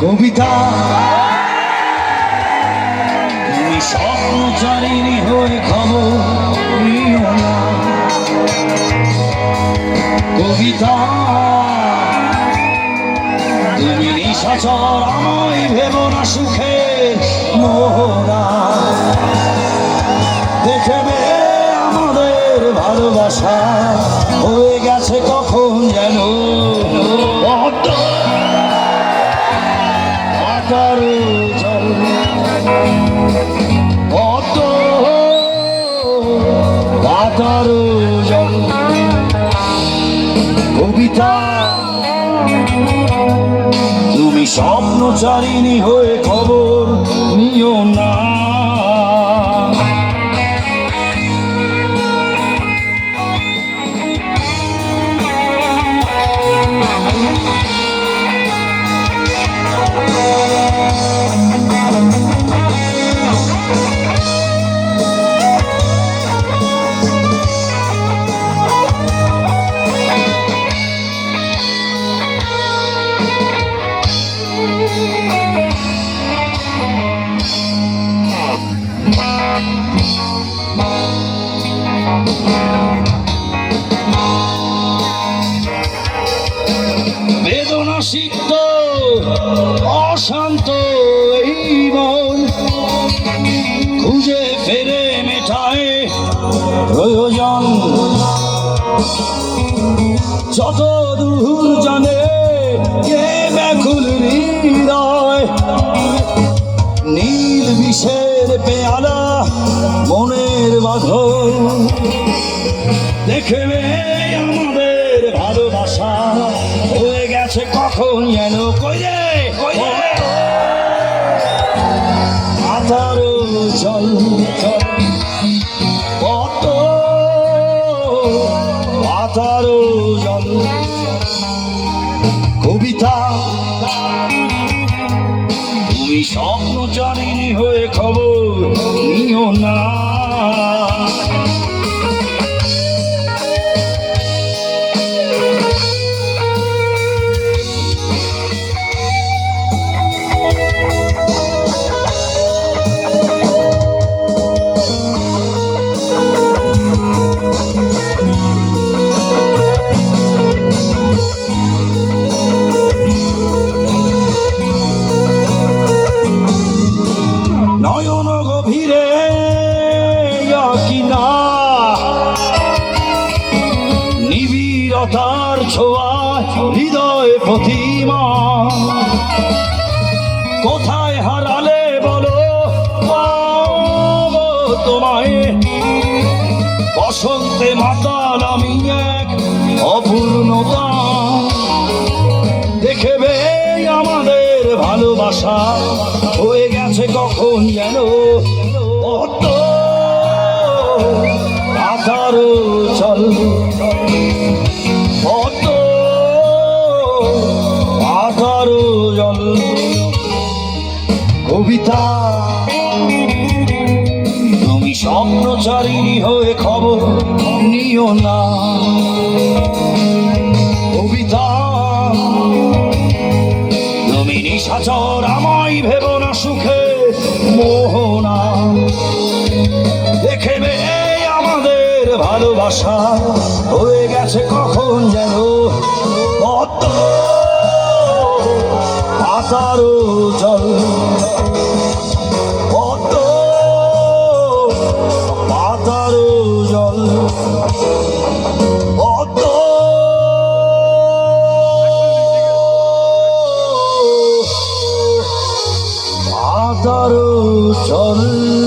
কবিতা। তুমি স্বপ্নচারিণী হয়ে খবর নিও না। কবিতা। তুমি নিশাচর আমায় ভেব না সুখের মোহরা দেখবে আমাদের ভালোবাসা। কবিতা। তুমি স্বপ্নচারিণী হয়ে খবর নিও না। বেদনা সিদ্ধ, অশান্ত এই মন খুঁজে ফেরে মেটায় প্রয়োজন। যত দূর জানে কে ব্যাকুল হৃদয়, নীল বিষের পেয়ালা বাঁধন দেখবে আমাদের ভালোবাসা হয়ে গেছে কখন যেন? কইলে আতারো জল কত? আতারো জল। কবিতা। তুমি স্বপ্নচারিণী হয়ে খবর নিও না। নিবিড়তার ছোঁয়া হৃদয় প্রতিমা। কোথায় হারালে বলো তোমায়। বসন্তে মাতাল আমি এক অপূর্ণতা। দেখবে আমাদের ভালোবাসা হয়ে গেছে কখন যেন অত আধার চল। অত আধার জল। কবিতা। তুমি স্বপ্নচারিণী হয়ে খবর নিও না। কবিতা। তুমি নিশাচর আমায় ভেব ভালোবাসা হয়ে গেছে কখন যেন? পাতারো জল। চল